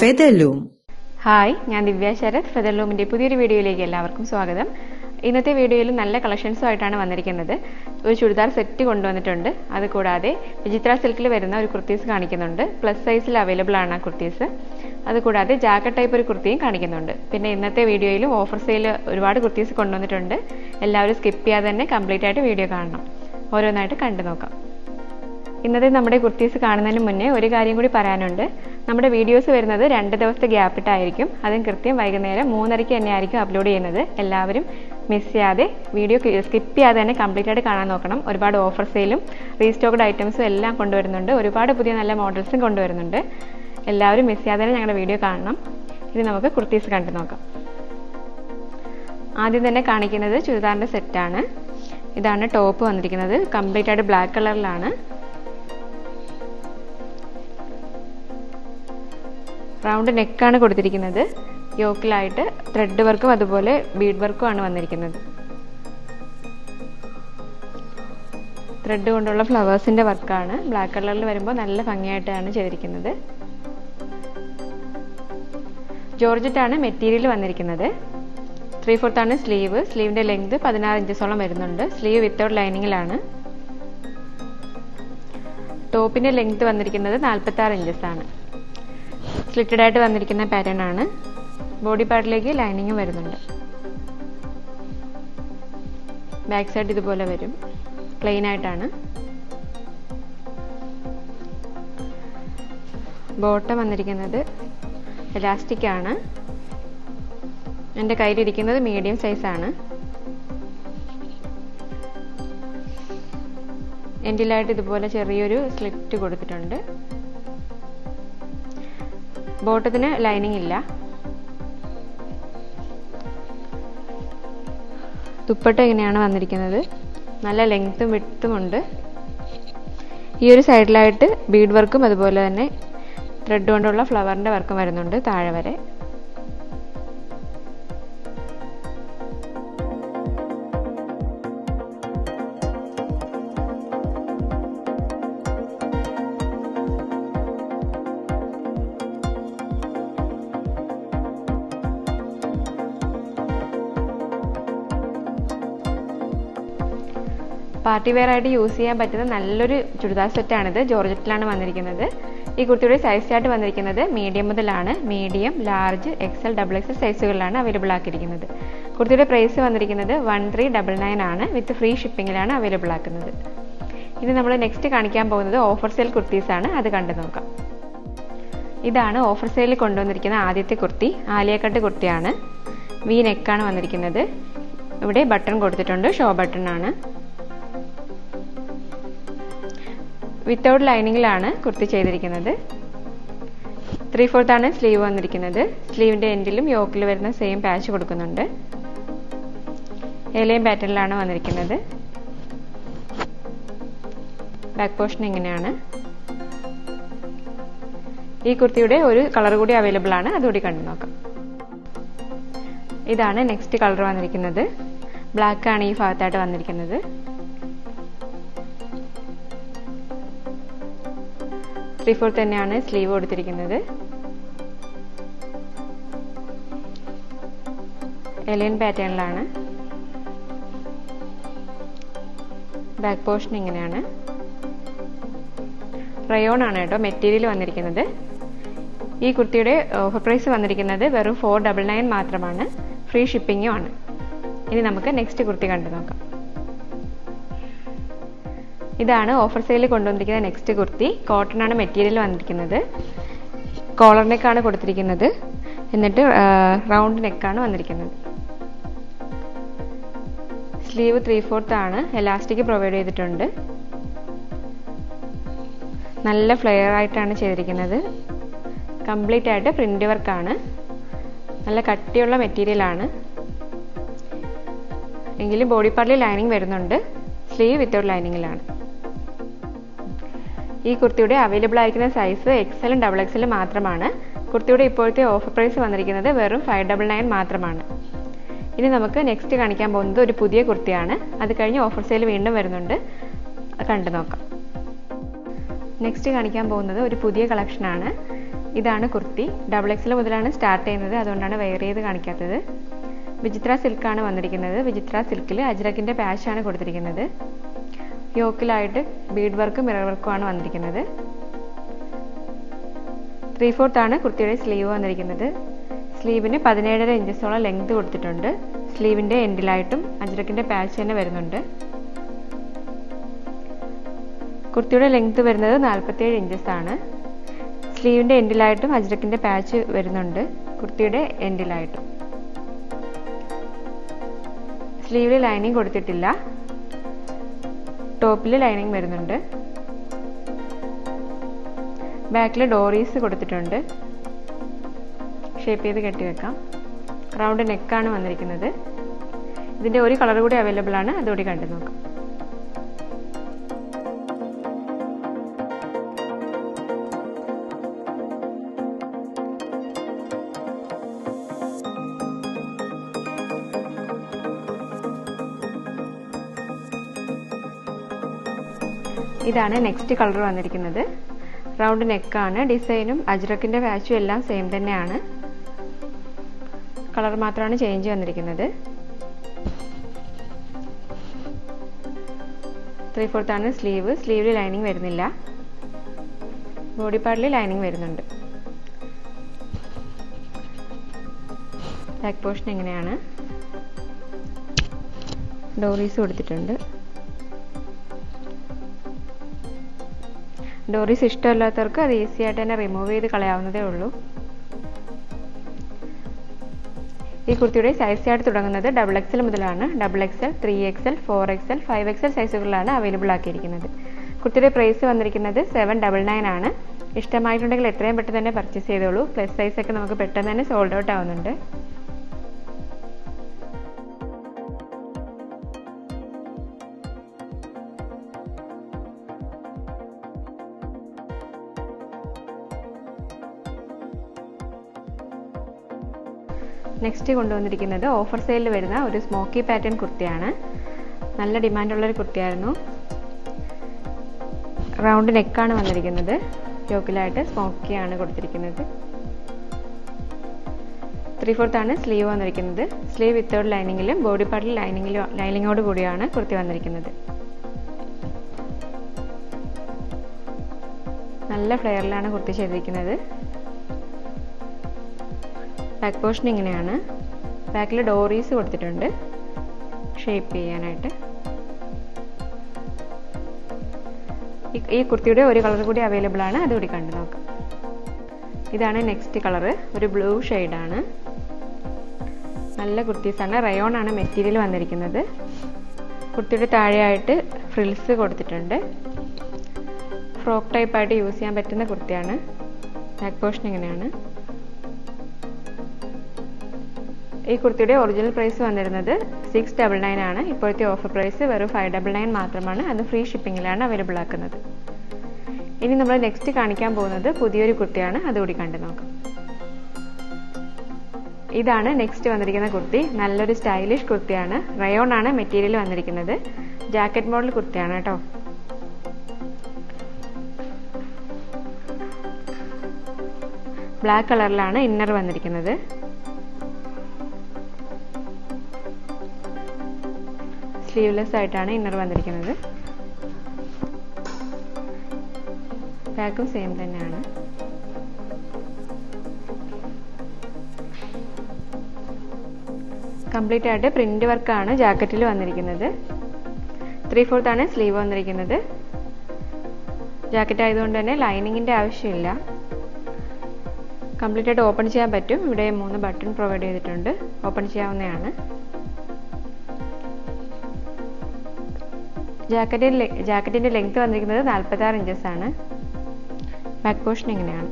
Featherloom. Hi ഞാൻ ദിവ്യ ശരത്. ഫെദർലൂമിന്റെ പുതിയൊരു വീഡിയോയിലേക്ക് എല്ലാവർക്കും സ്വാഗതം. ഇന്നത്തെ വീഡിയോയിൽ നല്ല കളക്ഷൻസും ആയിട്ടാണ് വന്നിരിക്കുന്നത്. ഒരു ചുരിദാർ സെറ്റ് കൊണ്ടുവന്നിട്ടുണ്ട്. അത് കൂടാതെ വിചിത്ര സിൽക്കിൽ വരുന്ന ഒരു കുർത്തീസ് കാണിക്കുന്നുണ്ട്. പ്ലസ് സൈസിൽ അവൈലബിൾ ആണ് ആ കുർത്തീസ്. അത് കൂടാതെ ജാക്കറ്റ് ടൈപ്പ് ഒരു കുർത്തിയും കാണിക്കുന്നുണ്ട്. പിന്നെ ഇന്നത്തെ വീഡിയോയിലും ഓഫർ സെയിൽ ഒരുപാട് കുർത്തീസ് കൊണ്ടുവന്നിട്ടുണ്ട്. എല്ലാവരും സ്കിപ്പ് ചെയ്യാതെ തന്നെ കംപ്ലീറ്റ് ആയിട്ട് വീഡിയോ കാണണം. ഓരോന്നായിട്ട് കണ്ടു നോക്കാം ഇന്നത്തെ നമ്മുടെ കുർത്തീസ് കാണുന്നതിന് മുന്നേ ഒരു കാര്യം കൂടി പറയാനുണ്ട്. നമ്മുടെ വീഡിയോസ് വരുന്നത് രണ്ട് ദിവസത്തെ ഗ്യാപ്പിട്ടായിരിക്കും അതും കൃത്യം വൈകുന്നേരം മൂന്നരയ്ക്ക് തന്നെ ആയിരിക്കും അപ്ലോഡ് ചെയ്യുന്നത്. എല്ലാവരും മിസ് ചെയ്യാതെ വീഡിയോ സ്കിപ്പ് ചെയ്യാതെ തന്നെ കംപ്ലീറ്റ് ആയിട്ട് കാണാൻ നോക്കണം. ഒരുപാട് ഓഫർ സെയിലും റീസ്റ്റോക്ഡ് ഐറ്റംസും എല്ലാം കൊണ്ടുവരുന്നുണ്ട്. ഒരുപാട് പുതിയ നല്ല മോഡൽസും കൊണ്ടുവരുന്നുണ്ട്. എല്ലാവരും മിസ് ചെയ്യാതെ തന്നെ ഞങ്ങളുടെ വീഡിയോ കാണണം. ഇനി നമുക്ക് കുർത്തീസ് കണ്ടു നോക്കാം. ആദ്യം തന്നെ കാണിക്കുന്നത് ചുരിദാറിന്റെ സെറ്റാണ് ഇതാണ് ടോപ്പ് വന്നിരിക്കുന്നത്. കംപ്ലീറ്റ് ആയിട്ട് ബ്ലാക്ക് കളറിലാണ് റൗണ്ട് നെക്കാണ് കൊടുത്തിരിക്കുന്നത്. യോക്കിലായിട്ട് ത്രെഡ് വർക്കും അതുപോലെ ബീഡ് വർക്കും ആണ് വന്നിരിക്കുന്നത്. ത്രെഡ് കൊണ്ടുള്ള ഫ്ലവേഴ്സിന്റെ വർക്കാണ് ബ്ലാക്ക് കളറിൽ വരുമ്പോൾ നല്ല ഭംഗിയായിട്ടാണ് ചെയ്തിരിക്കുന്നത്. ജോർജറ്റാണ് മെറ്റീരിയൽ വന്നിരിക്കുന്നത്. ത്രീ ആണ് സ്ലീവ് സ്ലീവിന്റെ ലെങ്ത് പതിനാറ് ഇഞ്ചസോളം വരുന്നുണ്ട്. സ്ലീവ് വിത്തൗട്ട് ലൈനിങ്ങിലാണ് ടോപ്പിന്റെ ലെങ്ത് വന്നിരിക്കുന്നത് നാൽപ്പത്തി ആറ് ഇഞ്ചസ് ആണ് സ്ലിറ്റഡ് ആയിട്ട് വന്നിരിക്കുന്ന പാറ്റേൺ ആണ്. ബോഡി പാർട്ടിലേക്ക് ലൈനിങ് വരുന്നുണ്ട്. ബാക്ക് സൈഡ് ഇതുപോലെ വരും. പ്ലെയിൻ ആയിട്ടാണ്. ബോട്ടം വന്നിരിക്കുന്നത് എലാസ്റ്റിക് ആണ്. എന്റെ കയ്യിലിരിക്കുന്നത് മീഡിയം സൈസാണ് എൻഡിലായിട്ട് ഇതുപോലെ ചെറിയൊരു സ്ലിറ്റ് കൊടുത്തിട്ടുണ്ട്. ബോട്ടത്തിന് ലൈനിങ് ഇല്ല. ദുപ്പട്ട ഇങ്ങനെയാണ് വന്നിരിക്കുന്നത്. നല്ല ലെങ്ത്തും വിട്ടും ഉണ്ട്. ഈ ഒരു സൈഡിലായിട്ട് ബീഡ് വർക്കും അതുപോലെ തന്നെ ത്രെഡ് കൊണ്ടുള്ള ഫ്ലവറിന്റെ വർക്കും വരുന്നുണ്ട് താഴെ വരെ. പാർട്ടി വെയർ ആയിട്ട് യൂസ് ചെയ്യാൻ പറ്റുന്ന നല്ലൊരു ചുരിദാർ സെറ്റാണിത് ജോർജറ്റിലാണ് വന്നിരിക്കുന്നത്. ഈ കുർത്തിയുടെ സൈസ് ചാർട്ട് വന്നിരിക്കുന്നത് മീഡിയം മുതലാണ്. Medium large XL double XL സൈസുകളിലാണ് available ആക്കിയിരിക്കുന്നത്. കുർത്തിയുടെ പ്രൈസ് വന്നിരിക്കുന്നത് വൺ ത്രീ ഡബിൾ നയൻ ആണ്. വിത്ത് ഫ്രീ ഷിപ്പിങ്ങിലാണ് അവൈലബിൾ ആക്കുന്നത്. ഇനി നമ്മൾ നെക്സ്റ്റ് കാണിക്കാൻ പോകുന്നത് ഓഫർ സെയിൽ കുർത്തീസ് ആണ്. അത് കണ്ടു നോക്കാം. ഇതാണ് ഓഫർ സെയിലിൽ കൊണ്ടുവന്നിരിക്കുന്ന ആദ്യത്തെ കുർത്തി. ആലിയക്കട്ട് കുർത്തിയാണ്. വി നെക്കാണ് വന്നിരിക്കുന്നത്. ഇവിടെ ബട്ടൺ കൊടുത്തിട്ടുണ്ട്. ഷോ ബട്ടൺ ആണ്. വിത്തൗട്ട് ലൈനിങ്ങിലാണ് കുർത്തി ചെയ്തിരിക്കുന്നത്. ത്രീ ആണ് സ്ലീവ് വന്നിരിക്കുന്നത്. സ്ലീവിന്റെ എൻഡിലും യോക്കിൽ വരുന്ന സെയിം പാച്ച് കൊടുക്കുന്നുണ്ട്. ഏലയും പാറ്റേണിലാണ് വന്നിരിക്കുന്നത്. ബാക്ക് പോർഷൻ ഇങ്ങനെയാണ്. ഈ കുർത്തിയുടെ ഒരു കളർ കൂടി അവൈലബിൾ ആണ്. അതുകൂടി കണ്ടു നോക്കാം. ഇതാണ് നെക്സ്റ്റ് കളർ വന്നിരിക്കുന്നത്. ബ്ലാക്ക് ആണ് ഈ ഭാഗത്തായിട്ട് വന്നിരിക്കുന്നത്. ത്രീ ഫോർ തന്നെയാണ് സ്ലീവ് കൊടുത്തിരിക്കുന്നത് എലിയൻ പാറ്റേണിലാണ് ബാക്ക് പോർഷൻ ഇങ്ങനെയാണ്. റയോൺ ആണ് കേട്ടോ മെറ്റീരിയൽ വന്നിരിക്കുന്നത്. ഈ കുർത്തിയുടെ ഓഫർ പ്രൈസ് വന്നിരിക്കുന്നത് വെറും ഫോർ ഡബിൾ നയൻ മാത്രമാണ്. ഫ്രീ ഷിപ്പിങ്ങും ആണ്. ഇനി നമുക്ക് നെക്സ്റ്റ് കുർത്തി കണ്ടു നോക്കാം. ഇതാണ് ഓഫർ സെയിൽ കൊണ്ടുവന്നിരിക്കുന്ന നെക്സ്റ്റ് കുർത്തി. കോട്ടൺ ആണ് മെറ്റീരിയൽ വന്നിരിക്കുന്നത്. കോളർ നെക്കാണ് കൊടുത്തിരിക്കുന്നത്. എന്നിട്ട് റൗണ്ട് നെക്കാണ് വന്നിരിക്കുന്നത്. സ്ലീവ് ത്രീ ഫോർത്ത് ആണ്. എലാസ്റ്റിക് പ്രൊവൈഡ് ചെയ്തിട്ടുണ്ട്. നല്ല ഫ്ലെയർ ആയിട്ടാണ് ചെയ്തിരിക്കുന്നത്. കംപ്ലീറ്റ് ആയിട്ട് പ്രിന്റ് വർക്കാണ് നല്ല കട്ടിയുള്ള മെറ്റീരിയൽ ആണ്. എങ്കിലും ബോഡി പാർട്ടിൽ ലൈനിങ് വരുന്നുണ്ട്. സ്ലീവ് വിത്തൗട്ട് ലൈനിങ്ങിലാണ് ഈ കുർത്തിയുടെ അവൈലബിൾ ആയിരിക്കുന്ന സൈസ് എക്സലും ഡബിൾ എക്സലും മാത്രമാണ്. കുർത്തിയുടെ ഇപ്പോഴത്തെ ഓഫർ പ്രൈസ് വന്നിരിക്കുന്നത് വെറും ഫൈവ് ഡബിൾ നയൻ മാത്രമാണ്. ഇനി നമുക്ക് നെക്സ്റ്റ് കാണിക്കാൻ പോകുന്നത് ഒരു പുതിയ കുർത്തിയാണ്. അത് കഴിഞ്ഞ് ഓഫർ സെയിൽ വീണ്ടും വരുന്നുണ്ട്. കണ്ടു നോക്കാം. നെക്സ്റ്റ് കാണിക്കാൻ പോകുന്നത് ഒരു പുതിയ കളക്ഷനാണ് ഇതാണ് കുർത്തി. ഡബിൾ എക്സൽ മുതലാണ് സ്റ്റാർട്ട് ചെയ്യുന്നത്. അതുകൊണ്ടാണ് വെയർ ചെയ്ത് കാണിക്കാത്തത്. വിചിത്ര സിൽക്കാണ് വന്നിരിക്കുന്നത്. വിചിത്ര സിൽക്കിൽ അജ്രക്കിന്റെ പാച്ചാണ് കൊടുത്തിരിക്കുന്നത്. യോക്കിലായിട്ട് ബീഡ് വർക്കും മിറർ വർക്കും ആണ് വന്നിരിക്കുന്നത്. ത്രീ ആണ് കുർത്തിയുടെ സ്ലീവ് വന്നിരിക്കുന്നത്. സ്ലീവിന് പതിനേഴര ഇഞ്ചസോളം ലെങ്ത് കൊടുത്തിട്ടുണ്ട്. സ്ലീവിന്റെ എൻഡിലായിട്ടും അജ്രക്കിന്റെ പാച്ച് തന്നെ വരുന്നുണ്ട്. കുർത്തിയുടെ ലെങ്ത് വരുന്നത് നാൽപ്പത്തേഴ് ഇഞ്ചസ് ആണ് സ്ലീവിന്റെ എൻഡിലായിട്ടും അജ്രക്കിന്റെ പാച്ച് വരുന്നുണ്ട് കുർത്തിയുടെ എൻഡിലായിട്ടും. സ്ലീവിൽ ലൈനിങ് കൊടുത്തിട്ടില്ല. ടോപ്പിൽ ലൈനിങ് വരുന്നുണ്ട്. ബാക്കിൽ ഡോറീസ് കൊടുത്തിട്ടുണ്ട്. ഷേപ്പ് ചെയ്ത് കെട്ടിവെക്കാം റൗണ്ട് നെക്കാണ് വന്നിരിക്കുന്നത്. ഇതിന്റെ ഒരു കളർ കൂടി അവൈലബിൾ ആണ് അതുകൂടി കണ്ടു നോക്കാം. ഇതാണ് നെക്സ്റ്റ് കളർ വന്നിരിക്കുന്നത്. റൗണ്ട് നെക്കാണ് ഡിസൈനും അജ്രക്കിന്റെ വാച്ചും എല്ലാം സെയിം തന്നെയാണ്. കളർ മാത്രമാണ് ചേഞ്ച് വന്നിരിക്കുന്നത്. ത്രീ ആണ് സ്ലീവ് സ്ലീവിൽ ലൈനിങ് വരുന്നില്ല. ബോഡി പാർട്ടിൽ ലൈനിങ് വരുന്നുണ്ട്. ബാക്ക് പോർഷൻ എങ്ങനെയാണ്? ഡോറീസ് കൊടുത്തിട്ടുണ്ട്. ഡോറീസ് ഇഷ്ടമല്ലാത്തവർക്ക് അത് ഈസി ആയിട്ട് തന്നെ റിമൂവ് ചെയ്ത് കളയാവുന്നതേ ഉള്ളൂ. ഈ കുർത്തിയുടെ സൈസ് ചാർട്ട് തുടങ്ങുന്നത് ഡബിൾ എക്സൽ മുതലാണ്. Double XL three XL four XL five XL സൈസുകളിലാണ് available ആക്കിയിരിക്കുന്നത്. കുർത്തിയുടെ പ്രൈസ് വന്നിരിക്കുന്നത് സെവൻ ഡബിൾ നയൻ ആണ്. ഇഷ്ടമായിട്ടുണ്ടെങ്കിൽ എത്രയും പെട്ടെന്ന് തന്നെ പർച്ചേസ് ചെയ്തോളൂ. പ്ലസ് സൈസൊക്കെ നമുക്ക് പെട്ടെന്ന് തന്നെ സോൾഡ് ഔട്ട് ആവുന്നുണ്ട്. നെക്സ്റ്റ് കൊണ്ടുവന്നിരിക്കുന്നത് ഓഫർ സെയിലിൽ വരുന്ന ഒരു സ്മോക്കി പാറ്റേൺ കുർത്തിയാണ്. നല്ല ഡിമാൻഡുള്ളൊരു കുർത്തിയായിരുന്നു. റൗണ്ട് നെക്കാണ് വന്നിരിക്കുന്നത്. യോക്കിലായിട്ട് സ്മോക്കിയാണ് കൊടുത്തിരിക്കുന്നത്. ത്രീ ഫോർത്താണ് സ്ലീവ് വന്നിരിക്കുന്നത്. സ്ലീവ് വിത്തൗട്ട് ലൈനിങ്ങിലും ബോഡി പാർട്ടിൽ ലൈനിങ്ങിലും ലൈനിങ്ങോട് കൂടിയാണ് കുർത്തി വന്നിരിക്കുന്നത്. നല്ല ഫ്ലെയറിലാണ് കുർത്തി ചെയ്തിരിക്കുന്നത്. ബാക്ക് പോർഷൻ ഇങ്ങനെയാണ്. ബാക്കിൽ ഡോറീസ് കൊടുത്തിട്ടുണ്ട്. ഷേപ്പ് ചെയ്യാനായിട്ട്. ഈ കുർത്തിയുടെ ഒരു കളർ കൂടി അവൈലബിൾ ആണ്. അതുകൂടി കണ്ടു നോക്കാം. ഇതാണ് നെക്സ്റ്റ് കളർ ഒരു ബ്ലൂ ഷെയ്ഡാണ് നല്ല കുർത്തീസാണ് റയോൺ ആണ് മെറ്റീരിയൽ വന്നിരിക്കുന്നത്. കുർത്തിയുടെ താഴെയായിട്ട് ഫ്രിൽസ് കൊടുത്തിട്ടുണ്ട്. ഫ്രോക്ക് ടൈപ്പായിട്ട് യൂസ് ചെയ്യാൻ പറ്റുന്ന കുർത്തിയാണ്. ബാക്ക് പോർഷൻ ഇങ്ങനെയാണ്. ഈ കുർത്തിയുടെ ഒറിജിനൽ പ്രൈസ് വന്നിരുന്നത് സിക്സ് ഡബിൾ നയൻ ആണ്. ഇപ്പോഴത്തെ ഓഫർ പ്രൈസ് വെറും ഫൈവ് ഡബിൾ നയൻ മാത്രമാണ്. അത് ഫ്രീ ഷിപ്പിങ്ങിലാണ് അവൈലബിൾ ആക്കുന്നത്. ഇനി നമ്മൾ നെക്സ്റ്റ് കാണിക്കാൻ പോകുന്നത് പുതിയൊരു കുർത്തിയാണ്. അതുകൂടി കണ്ടു നോക്കാം. ഇതാണ് നെക്സ്റ്റ് വന്നിരിക്കുന്ന കുർത്തി. നല്ലൊരു സ്റ്റൈലിഷ് കുർത്തിയാണ്. റയോൺ ആണ് മെറ്റീരിയൽ വന്നിരിക്കുന്നത്. ജാക്കറ്റ് മോഡൽ കുർത്തിയാണ് കേട്ടോ. ബ്ലാക്ക് കളറിലാണ് ഇന്നർ വന്നിരിക്കുന്നത്. സ്ലീവ്ലെസ് ആയിട്ടാണ് ഇന്നർ വന്നിരിക്കുന്നത്. ബാക്കും സെയിം തന്നെയാണ്. കംപ്ലീറ്റ് ആയിട്ട് പ്രിന്റ് വർക്കാണ് ജാക്കറ്റിൽ വന്നിരിക്കുന്നത്. ത്രീ ഫോർത്ത് ആണ് സ്ലീവ് വന്നിരിക്കുന്നത്. ജാക്കറ്റ് ആയതുകൊണ്ട് തന്നെ ലൈനിങ്ങിന്റെ ആവശ്യമില്ല. കംപ്ലീറ്റ് ആയിട്ട് ഓപ്പൺ ചെയ്യാൻ പറ്റും. ഇവിടെ മൂന്ന് ബട്ടൺ പ്രൊവൈഡ് ചെയ്തിട്ടുണ്ട്. ഓപ്പൺ ചെയ്യാവുന്നതാണ്. ജാക്കറ്റിന്റെ ജാക്കറ്റിന്റെ ലെങ്ത് വന്നിരിക്കുന്നത് നാൽപ്പത്തി ആറ് ഇഞ്ചസ് ആണ്. ബാക്ക് പോർഷൻ ഇങ്ങനെയാണ്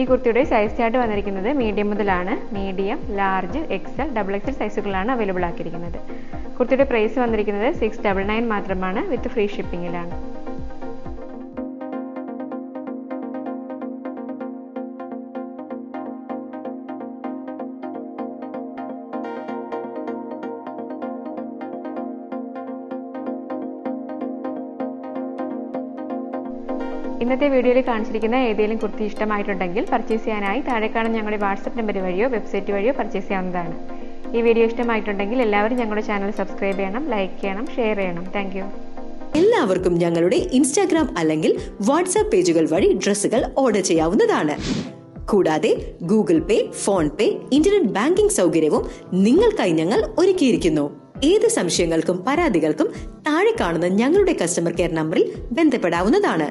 ഈ കുർത്തിയുടെ സൈസ് ചാർട്ട് വന്നിരിക്കുന്നത് മീഡിയം മുതലാണ്. Medium large XL double XL സൈസുകളാണ് available ആക്കിയിരിക്കുന്നത്. കുർത്തിയുടെ പ്രൈസ് വന്നിരിക്കുന്നത് സിക്സ് ഡബിൾ നയൻ മാത്രമാണ് വിത്ത് ഫ്രീ ഷിപ്പിങ്ങിലാണ് ഇന്നത്തെ വീഡിയോയിൽ കാണിച്ചിരിക്കുന്ന ഏതെങ്കിലും കുർത്തി ഇഷ്ടമായിട്ടുണ്ടെങ്കിൽ പർച്ചേസ് ചെയ്യാനായി താഴെ കാണുന്ന ഞങ്ങളുടെ വാട്സപ്പ് നമ്പർ വഴിയോ വെബ്സൈറ്റ് വഴിയോ പർച്ചേസ് ചെയ്യാവുന്നതാണ്. ഈ വീഡിയോ ഇഷ്ടമായിട്ടുണ്ടെങ്കിൽ എല്ലാവരും ഞങ്ങളുടെ ചാനൽ സബ്സ്ക്രൈബ് ചെയ്യണം ലൈക്ക് ചെയ്യണം ഷെയർ ചെയ്യണം. താങ്ക് എല്ലാവർക്കും ഞങ്ങളുടെ ഇൻസ്റ്റാഗ്രാം അല്ലെങ്കിൽ വാട്സാപ്പ് പേജുകൾ വഴി ഡ്രസ്സുകൾ ഓർഡർ ചെയ്യാവുന്നതാണ്. കൂടാതെ Google Pay PhonePe internet banking സൗകര്യവും നിങ്ങൾക്കായി ഞങ്ങൾ ഒരുക്കിയിരിക്കുന്നു. ഏത് സംശയങ്ങൾക്കും പരാതികൾക്കും താഴെ കാണുന്ന ഞങ്ങളുടെ കസ്റ്റമർ കെയർ നമ്പറിൽ ബന്ധപ്പെടാവുന്നതാണ്.